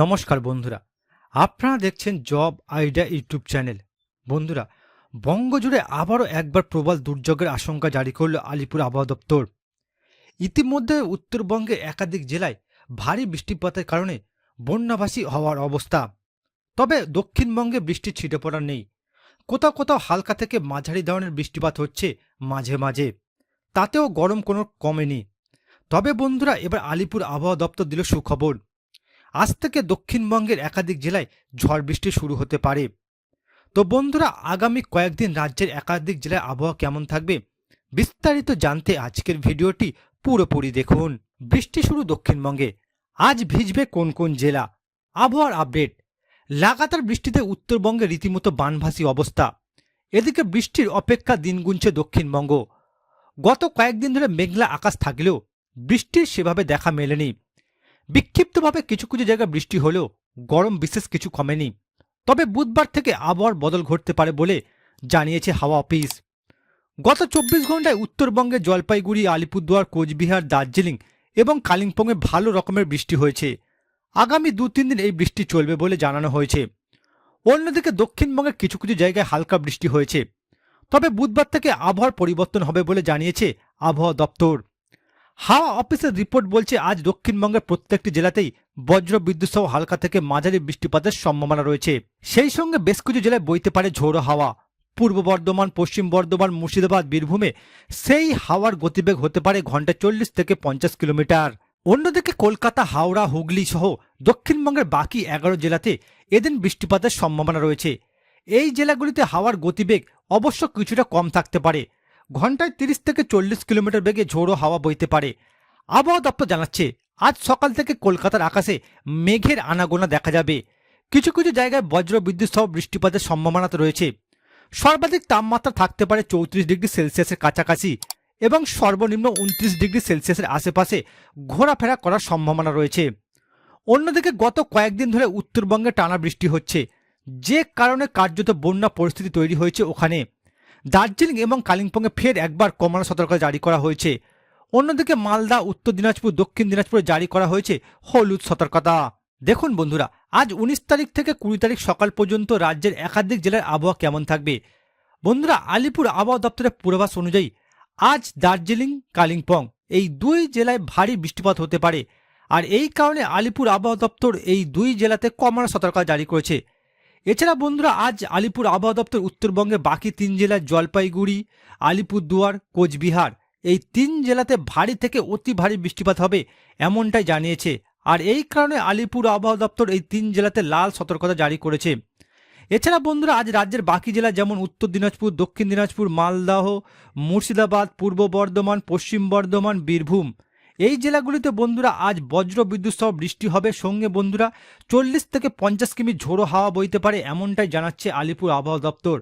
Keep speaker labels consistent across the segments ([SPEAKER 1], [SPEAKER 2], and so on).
[SPEAKER 1] নমস্কার বন্ধুরা আপনারা দেখছেন জব আইডিয়া ইউটিউব চ্যানেল বন্ধুরা বঙ্গজুড়ে আবারও একবার প্রবল দুর্যোগের আশঙ্কা জারি করল আলিপুর আবহাওয়া দপ্তর ইতিমধ্যে উত্তরবঙ্গে একাধিক জেলায় ভারী বৃষ্টিপাতের কারণে বন্যাভাসী হওয়ার অবস্থা তবে দক্ষিণবঙ্গে বৃষ্টির ছিটে পড়া নেই কোথাও কোথাও হালকা থেকে মাঝারি ধরনের বৃষ্টিপাত হচ্ছে মাঝে মাঝে তাতেও গরম কোনো কমেনি তবে বন্ধুরা এবার আলিপুর আবহাওয়া দপ্তর দিল সুখবর আজ থেকে দক্ষিণবঙ্গের একাধিক জেলায় ঝড় বৃষ্টি শুরু হতে পারে তো বন্ধুরা আগামী কয়েকদিন রাজ্যের একাধিক জেলায় আবহাওয়া কেমন থাকবে বিস্তারিত জানতে আজকের ভিডিওটি পুরোপুরি দেখুন বৃষ্টি শুরু দক্ষিণবঙ্গে আজ ভিজবে কোন কোন জেলা আবহাওয়ার আপডেট লাগাতার বৃষ্টিতে উত্তরবঙ্গে রীতিমতো বানভাসী অবস্থা এদিকে বৃষ্টির অপেক্ষা দিন গুনছে দক্ষিণবঙ্গ গত কয়েকদিন ধরে মেঘলা আকাশ থাকলেও বৃষ্টির সেভাবে দেখা মেলেনি বিক্ষিপ্তভাবে কিছু কিছু জায়গায় বৃষ্টি হলেও গরম বিশেষ কিছু কমেনি তবে বুধবার থেকে আবহাওয়ার বদল ঘটতে পারে বলে জানিয়েছে হাওয়া অফিস গত চব্বিশ ঘন্টায় উত্তরবঙ্গে জলপাইগুড়ি আলিপুরদুয়ার কোচবিহার দার্জিলিং এবং কালিম্পংয়ে ভালো রকমের বৃষ্টি হয়েছে আগামী দু তিন দিন এই বৃষ্টি চলবে বলে জানানো হয়েছে অন্যদিকে দক্ষিণবঙ্গের কিছু কিছু জায়গায় হালকা বৃষ্টি হয়েছে তবে বুধবার থেকে আবহাওয়ার পরিবর্তন হবে বলে জানিয়েছে আবহাওয়া দপ্তর হাওয়া অফিসের রিপোর্ট বলছে আজ দক্ষিণবঙ্গের প্রত্যেকটি জেলাতেই বজ্র বিদ্যুৎ সহ হালকা থেকে মাঝারি বৃষ্টিপাতের সম্ভাবনা রয়েছে সেই সঙ্গে বেশ কিছু জেলায় বইতে পারে ঝোড়ো হাওয়া পূর্ব বর্ধমান পশ্চিম বর্ধমান মুর্শিদাবাদ বীরভূমে সেই হাওয়ার গতিবেগ হতে পারে ঘন্টা চল্লিশ থেকে পঞ্চাশ কিলোমিটার অন্যদিকে কলকাতা হাওড়া হুগলি সহ দক্ষিণবঙ্গের বাকি এগারো জেলাতে এদিন বৃষ্টিপাতের সম্ভাবনা রয়েছে এই জেলাগুলিতে হাওয়ার গতিবেগ অবশ্য কিছুটা কম থাকতে পারে ঘন্টায় তিরিশ থেকে চল্লিশ কিলোমিটার বেগে ঝোড়ো হাওয়া বইতে পারে আবহাওয়া দপ্তর জানাচ্ছে আজ সকাল থেকে কলকাতার আকাশে মেঘের আনাগোনা দেখা যাবে কিছু কিছু জায়গায় বজ্র বিদ্যুৎ সহ বৃষ্টিপাতের সম্ভাবনা রয়েছে সর্বাধিক তাপমাত্রা থাকতে পারে চৌত্রিশ ডিগ্রি সেলসিয়াসের কাছাকাছি এবং সর্বনিম্ন উনত্রিশ ডিগ্রি সেলসিয়াসের আশেপাশে ঘোরাফেরা করার সম্ভাবনা রয়েছে অন্যদিকে গত কয়েকদিন ধরে উত্তরবঙ্গে টানা বৃষ্টি হচ্ছে যে কারণে কার্যত বন্যা পরিস্থিতি তৈরি হয়েছে ওখানে দার্জিলিং এবং কালিম্পংয়ে ফের একবার কমলা সতর্কতা জারি করা হয়েছে অন্যদিকে মালদা উত্তর দিনাজপুর দক্ষিণ দিনাজপুরে জারি করা হয়েছে হলুদ সতর্কতা দেখুন বন্ধুরা আজ উনিশ তারিখ থেকে কুড়ি তারিখ সকাল পর্যন্ত রাজ্যের একাধিক জেলার আবহাওয়া কেমন থাকবে বন্ধুরা আলিপুর আবহাওয়া দপ্তরের পূর্বাভাস অনুযায়ী আজ দার্জিলিং কালিম্পং এই দুই জেলায় ভারী বৃষ্টিপাত হতে পারে আর এই কারণে আলিপুর আবহাওয়া দপ্তর এই দুই জেলাতে কমলা সতর্কতা জারি করেছে এছাড়া বন্ধুরা আজ আলিপুর আবহাওয়া দপ্তর উত্তরবঙ্গে বাকি তিন জেলা জলপাইগুড়ি আলিপুরদুয়ার কোচবিহার এই তিন জেলাতে ভারী থেকে অতি ভারী বৃষ্টিপাত হবে এমনটাই জানিয়েছে আর এই কারণে আলিপুর আবহাওয়া দপ্তর এই তিন জেলাতে লাল সতর্কতা জারি করেছে এছাড়া বন্ধুরা আজ রাজ্যের বাকি জেলা যেমন উত্তর দিনাজপুর দক্ষিণ দিনাজপুর মালদাহ মুর্শিদাবাদ পূর্ব বর্ধমান পশ্চিম বর্ধমান বীরভূম এই জেলাগুলিতে বন্ধুরা আজ বজ্র বিদ্যুৎ সহ বৃষ্টি হবে সঙ্গে বন্ধুরা চল্লিশ থেকে পঞ্চাশ কিমি ঝোড়ো হাওয়া বইতে পারে এমনটাই জানাচ্ছে আলিপুর আবহাওয়া দপ্তর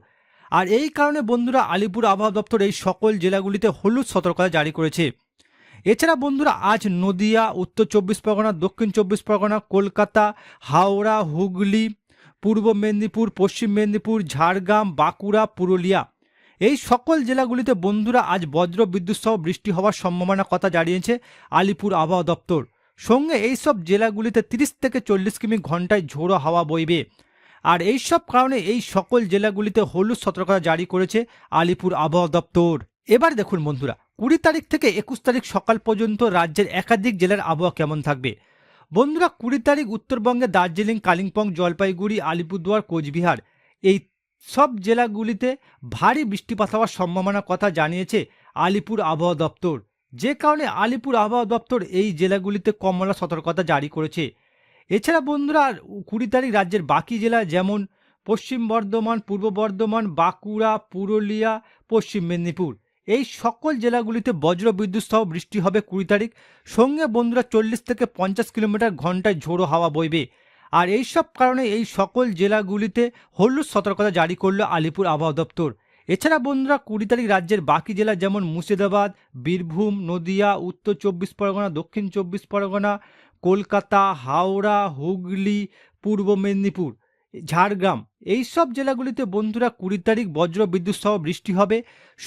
[SPEAKER 1] আর এই কারণে বন্ধুরা আলিপুর আবহাওয়া দপ্তর এই সকল জেলাগুলিতে হলুদ সতর্কতা জারি করেছে এছাড়া বন্ধুরা আজ নদিয়া উত্তর চব্বিশ পরগনা দক্ষিণ চব্বিশ পরগনা কলকাতা হাওড়া হুগলি পূর্ব মেদিনীপুর পশ্চিম মেদিনীপুর ঝাড়গ্রাম বাঁকুড়া পুরুলিয়া এই সকল জেলাগুলিতে বন্ধুরা আজ বজ্র বিদ্যুৎ সহ বৃষ্টি হওয়ার সম্ভাবনার কথা জানিয়েছে আলিপুর আবহাওয়া দপ্তর সঙ্গে এই সব জেলাগুলিতে 30 থেকে চল্লিশ কিমি ঘন্টায় ঝোড়ো হাওয়া বইবে আর এই সব কারণে এই সকল জেলাগুলিতে হলুদ সতর্কতা জারি করেছে আলিপুর আবহাওয়া দপ্তর এবার দেখুন বন্ধুরা কুড়ি তারিখ থেকে একুশ তারিখ সকাল পর্যন্ত রাজ্যের একাধিক জেলার আবহাওয়া কেমন থাকবে বন্ধুরা কুড়ি তারিখ উত্তরবঙ্গে দার্জিলিং কালিম্পং জলপাইগুড়ি আলিপুরদুয়ার কোচবিহার এই সব জেলাগুলিতে ভারী বৃষ্টিপাত হওয়ার সম্ভাবনার কথা জানিয়েছে আলিপুর আবহাওয়া দপ্তর যে কারণে আলিপুর আবহাওয়া দপ্তর এই জেলাগুলিতে কমলা সতর্কতা জারি করেছে এছাড়া বন্ধুরা কুড়ি তারিখ রাজ্যের বাকি জেলা যেমন পশ্চিম বর্ধমান পূর্ব বর্ধমান বাঁকুড়া পুরুলিয়া পশ্চিম মেদিনীপুর এই সকল জেলাগুলিতে বিদ্যুৎ সহ বৃষ্টি হবে কুড়ি তারিখ সঙ্গে বন্ধুরা চল্লিশ থেকে পঞ্চাশ কিলোমিটার ঘন্টায় ঝোড়ো হাওয়া বইবে আর এই সব কারণে এই সকল জেলাগুলিতে হলুদ সতর্কতা জারি করল আলিপুর আবহাওয়া দপ্তর এছাড়া বন্ধুরা কুড়ি তারিখ রাজ্যের বাকি জেলা যেমন মুর্শিদাবাদ বীরভূম নদিয়া উত্তর চব্বিশ পরগনা দক্ষিণ চব্বিশ পরগনা কলকাতা হাওড়া হুগলি পূর্ব মেদিনীপুর ঝাড়গ্রাম এই সব জেলাগুলিতে বন্ধুরা কুড়ি তারিখ বজ্র বিদ্যুৎ সহ বৃষ্টি হবে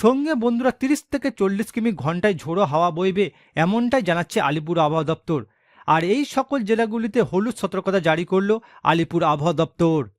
[SPEAKER 1] সঙ্গে বন্ধুরা তিরিশ থেকে চল্লিশ কিমি ঘন্টায় ঝোড়ো হাওয়া বইবে এমনটাই জানাচ্ছে আলিপুর আবহাওয়া দপ্তর আর এই সকল জেলাগুলিতে হলুদ সতর্কতা জারি করল আলিপুর আবহাওয়া দপ্তর